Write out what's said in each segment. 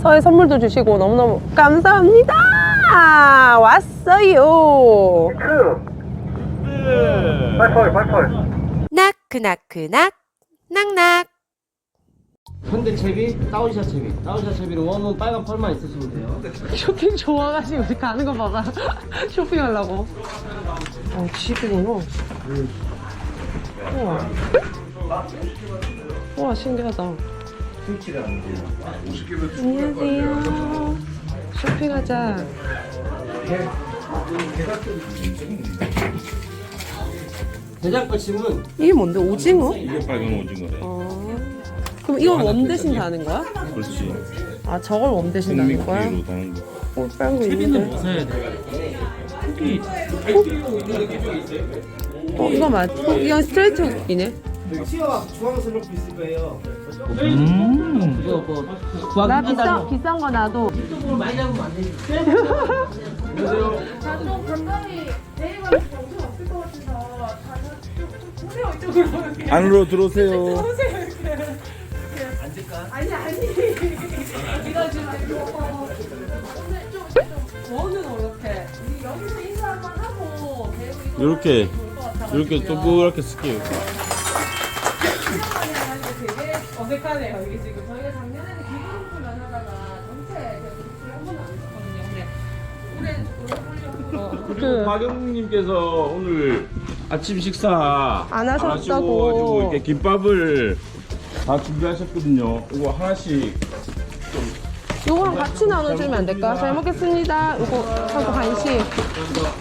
서해 선물도 주시고 너무너무 감사합니다. 왔어요. 나크나크낙 낙낙. 현대 채비, 다운샷 채비. 다운샷 채비는 웜은 빨간 펄만 있으시면 돼요. 쇼핑 좋아가지고 우리 가는 거 봐봐. 쇼핑하려고. 어, 지금이노. 우와. 우와, 신기하다. 안녕하세요. 쇼핑하자. 대장거침은 이게 뭔데? 오징어? 이게 빨간 오징어래. 어. 그럼 이걸 웜 대신 다는 거야? 그렇지. 아, 저걸 웜 대신 다는 거야? 생미끼로 다는 거. 어, 빨간 거 채비는 있는데. 뭐 사야 돼? 어, 이거 맞, 어, 이건 스트레이트 훅이네. 음. 이거 뭐나 구하기 비싼, 힘들다고 비싼 거 나도. 이쪽으로 많이 잡으면 안 되지. 나좀 가까이 내려가서 엄청 없을 것 같아서 다들 좀 보세요 이쪽으로 안으로 들어오세요. 아니 아니 이거 지금 오늘 좀좀 원은 이렇게 우리 여기서 인사 한번 하고 배우 이거 이렇게 것 같아가지고. 이렇게 동그랗게 쓸게요. 그리고 박영님께서 오늘 아침 식사 안 하셨다고. 하시고 가지고 이렇게 김밥을 다 준비하셨거든요. 이거 하나씩 요거랑 같이 나눠주면 안 될까? 잘 먹겠습니다. 요거 하고 간식.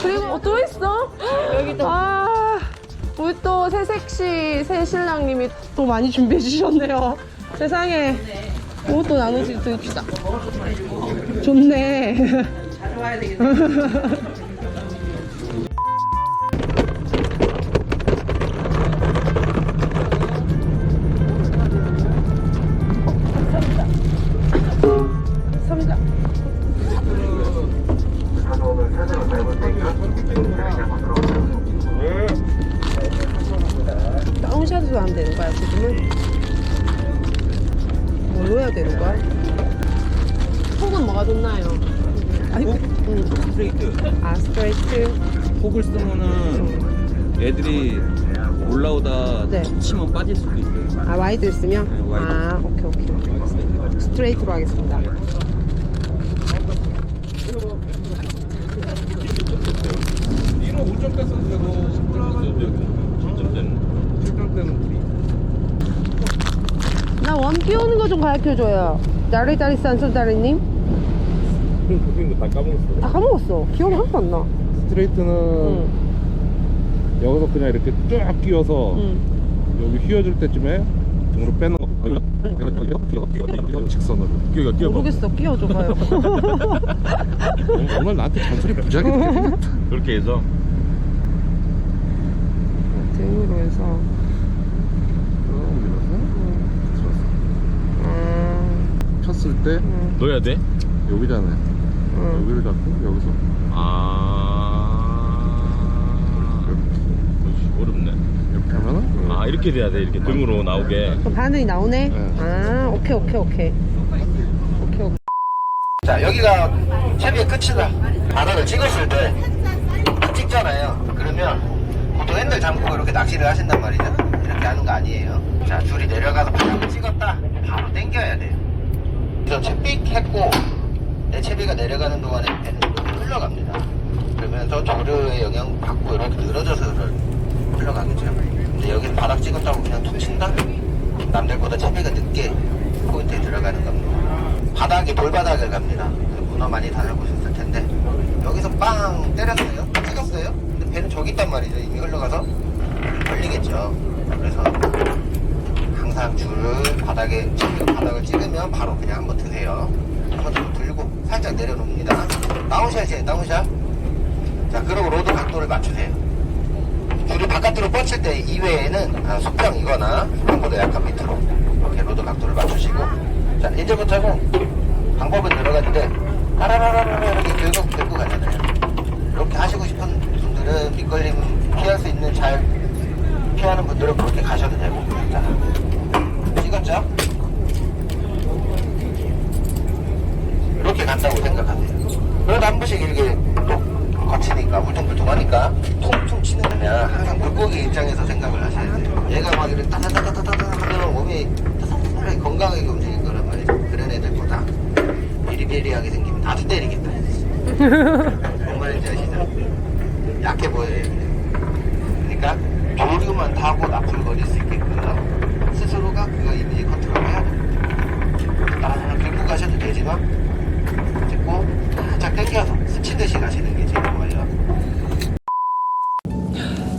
그리고 어, 또 있어? 여기 또. 아, 우리 또 새색시 새 신랑님이 또 많이 준비해 주셨네요. 세상에. 이것도 나눠주 드립시다. 좋네. 가져와야 되겠네. 아, 스트레이트. 폭을 쓰면은 애들이 올라오다 네. 치면 빠질 수도 있어요 아, 와이드 쓰면? 네, 와이드. 아, 오케이, 오케이. 스트레이트로 하겠습니다. 이런 5점 뺐어도 되고 10점 뺐어도 되고 7점 때는 7점 때는 우리 나원 끼우는 거 좀 가르쳐줘요. 다리다리 산소다리님? 그런 거다 까먹었어. 다 까먹었어. 기억 하나도 안 나. 스트레이트는 응. 여기서 그냥 이렇게 쫙 끼워서 응. 여기 휘어질 때쯤에 등으로 빼는 거. 직선으로. 끼워 끼워. 모르겠어. 끼워줘봐요. 오늘 나한테 잔소리 부자게 돼. 그렇게 해서 등으로 해서. 음, 폈을 때 음, 넣어야 돼? 여기잖아요. 음. 여기를 잡고 여기서 아 어렵네. 이렇게 하면은 아 이렇게 돼야 돼 이렇게 등으로 나오게. 그럼 바늘이 나오네? 네. 아, 오케이, 오케이, 오케이. 오케이, 오케이. 자 여기가 채비의 끝이다 바닥을 찍었을 때 찍잖아요 그러면 보통 핸들 잠그고 이렇게 낚시를 하신단 말이죠 이렇게 하는 거 아니에요 자 줄이 내려가서 바닥을 찍었다 바로 당겨야 돼요 그래서 채삑 했고 내 채비가 내려가는 동안에 배는 흘러갑니다 그러면서 조류의 영향 받고 이렇게 늘어져서 흘러- 흘러가겠죠 근데 여기서 바닥 찍었다고 그냥 툭 친다? 남들보다 채비가 늦게 포인트에 들어가는 겁니다 바닥이 돌바닥을 갑니다. 문어 많이 달라보셨을 텐데 여기서 빵 때렸어요. 찍었어요. 근데 배는 저기 있단 말이죠. 이미 흘러가서 걸리겠죠. 그래서 항상 줄을 바닥에 찍고 바닥을 찍으면 바로 그냥 한번 드세요. 더 들고 살짝 내려놓습니다. 다운샷이에요. 다운샷. 자 그리고 로드 각도를 맞추세요. 줄이 바깥으로 뻗칠 때 이외에는 아, 수평이거나 수평보다 약간 밑으로 이렇게 로드 각도를 맞추시고 자 이제부터는 방법은 여러 가지인데 따라라라라 이렇게 들고 들고 가잖아요 이렇게 하시고 싶은 분들은 밑걸림 피할 수 있는 잘 피하는 분들은 그렇게 가셔도 되고 자 찍었죠? 된다고 생각하세요. 그래도 한 번씩 이렇게 또 거치니까 울퉁불퉁하니까 퉁퉁 치는 거냐 항상 물고기 입장에서 생각을 하셔야 돼요. 얘가 막 이렇게 따다다다다다 하면 몸이 따다다다 건강하게 움직일 거란 말이죠. 그런 애들보다 비리비리하게 생기면 나도 때리겠다. 뭔 말인지 아시죠? 약해 보여요. 그러니까 조류만 타고 납술거릴 수 있게끔 스스로가 그거 이미지 컨트롤 해야 됩니다. 따라 들고 가셔도 되지만 찍고 살짝 당겨서 스치듯이 가시는 게 제일 좋아요.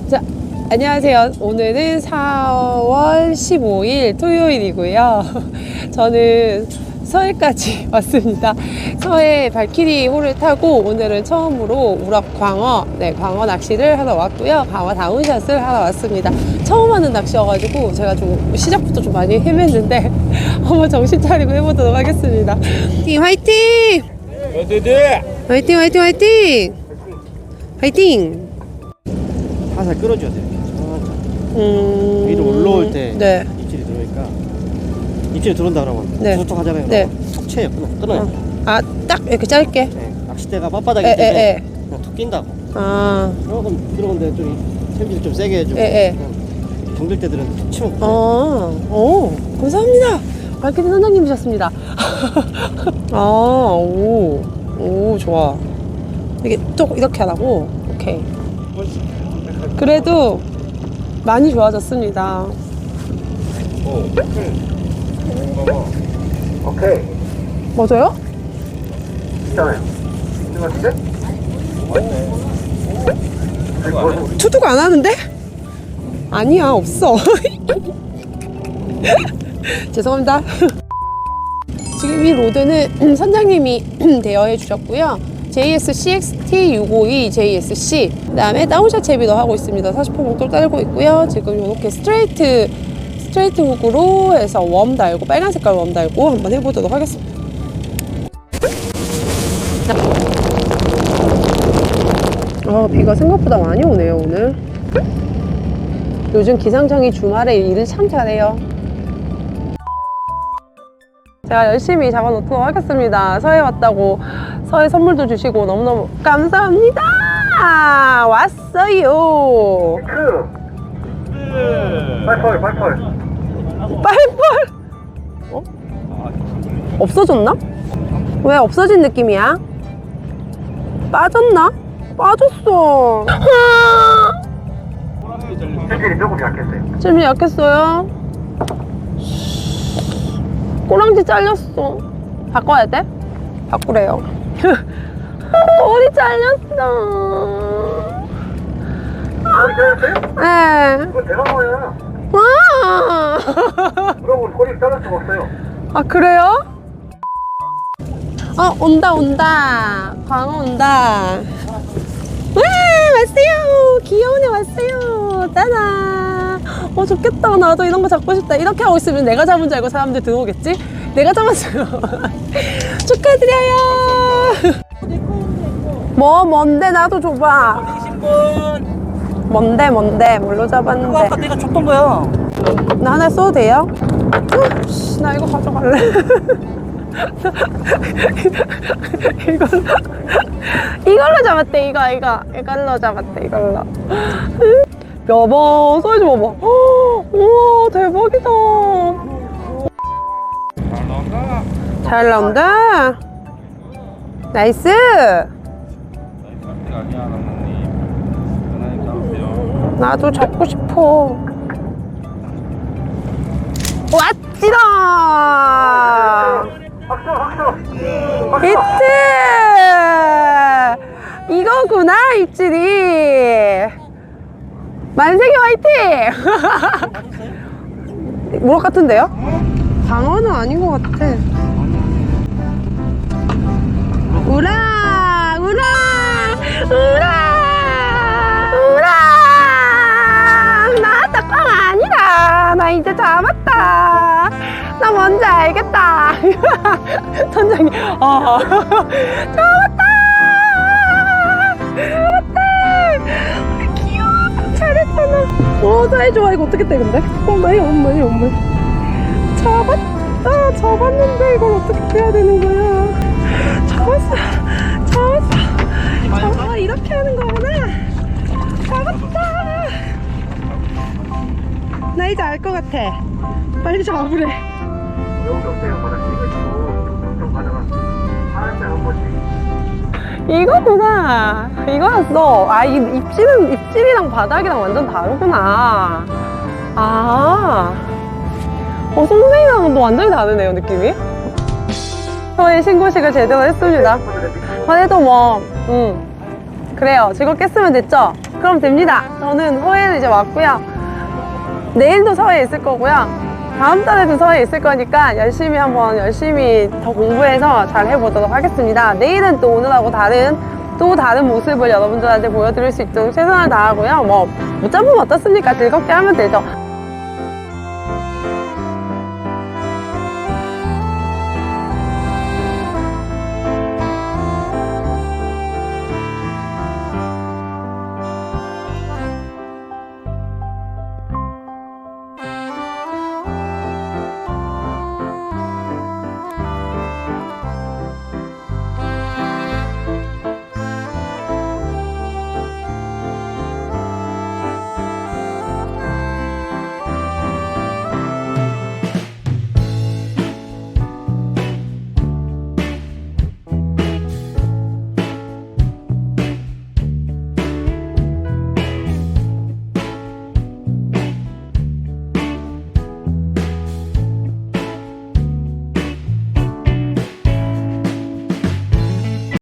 자, 안녕하세요. 오늘은 4월 15일 토요일이고요. 저는 서해까지 왔습니다. 서해 발키리 호를 타고 오늘은 처음으로 우럭 광어, 네, 광어 낚시를 하러 왔고요. 광어 다운샷을 하러 왔습니다. 처음 하는 낚시여가지고 제가 좀 시작부터 좀 많이 헤맸는데 한번 정신 차리고 해보도록 하겠습니다. 화이팅! 화이팅! 화이팅! 화이팅! 화이팅! 화이팅! 살살 끌어줘야 돼요. 음... 위로 올라올 때 네. 입질이 들어오니까 입질이 들어온다 그러면 네. 툭툭 하잖아요. 네. 툭 쳐요. 끊어, 끊어요. 아, 딱 이렇게 짧게? 네. 낚싯대가 빳바닥에 에, 있는데 에, 에. 그냥 툭 낀다고. 아, 조금 들어온데 좀 챔질 좀 세게 해주고 에, 에. 그냥 정들 때들은 툭 치면 어, 오, 감사합니다. 발키리 선장님이셨습니다. 아, 오, 오, 좋아. 이게 또 이렇게 하라고? 오케이. 그래도 많이 좋아졌습니다. 오케이. 맞아요? 있잖아요. 있는 것 같은데? 투둑 안 하는데? 아니야, 없어. 죄송합니다. 지금 이 로드는 선장님이 대여해 주셨고요. JS CXT 652 JSC 그다음에 다운샷 채비도 하고 있습니다. 40호 목도를 달고 있고요. 지금 이렇게 스트레이트 스트레이트 훅으로 해서 웜 달고 빨간 색깔 웜 달고 한번 해보도록 하겠습니다. 아 비가 생각보다 많이 오네요 오늘. 요즘 기상청이 주말에 일을 참 잘해요. 제가 열심히 잡아놓도록 하겠습니다. 서해 왔다고 서해 선물도 주시고 너무너무 감사합니다. 왔어요. 팔팔 팔팔. 빨빨. 어? 없어졌나? 왜 없어진 느낌이야? 빠졌나? 빠졌어. 체질이 조금 약했어요. 좀 약했어요. 꼬랑지 잘렸어. 바꿔야 돼? 바꾸래요. 꼬리 잘렸어. 소리 잘렸어요? 네. 그거 대방어야. 와. 그러고 소리 자를 수가 없어요. 아 그래요? 어 온다 온다 광어 온다 와 왔어요 귀여운 애 왔어요 따다 어 좋겠다 나도 이런 거 잡고 싶다 이렇게 하고 있으면 내가 잡은 줄 알고 사람들 들어오겠지 내가 잡았어요 축하드려요 뭐 뭔데 나도 줘봐 뭔데 뭔데 뭘로 잡았는데 아까 내가 줬던 거야. 나 하나 써도 돼요? 어, 씨, 나 이거 가져갈래. 이걸로 이걸로 잡았대 이거 이거 이걸로 잡았대 이걸로. 여보 사이즈 봐봐. 헉, 우와 대박이다. 잘 나온다. 나이스. 나도 잡고 싶어. 왔지다! 히트! 이거구나, 입질이. 만세기 화이팅! 무럭 같은데요? 방어는 아닌 것 같아. 우라! 우라! 우라! 우라! 나 딱꽝 아니다. 나 이제 잡았다. 나 뭔지 알겠다. 선장님, 아. 잡았다! 잘했잖아. 어, 사이 좋아. 이거 어떻게 떼, 근데? 엄마이, 엄마이, 엄마이. 잡았는데 이걸 어떻게 빼야 되는 거야? 잡았어 잡았어. 잡아 이렇게 하는 거구나. 잡았다. 나 이제 알 것 같아. 빨리 잡으래. 이거구나 이거였어 아 이, 입질은 입질이랑 바닥이랑 완전 다르구나. 아. 어, 송생이랑은 또 완전히 다르네요, 느낌이. 저희 신고식을 제대로 했습니다. 그래도 뭐, 음. 그래요. 즐겁게 했으면 됐죠? 그럼 됩니다. 저는 서해는 이제 왔고요. 내일도 서해에 있을 거고요. 다음 달에도 서해에 있을 거니까 열심히 한번 열심히 더 공부해서 잘 해보도록 하겠습니다. 내일은 또 오늘하고 다른 또 다른 모습을 여러분들한테 보여드릴 수 있도록 최선을 다하고요. 뭐 못 잡으면 어떻습니까? 즐겁게 하면 되죠.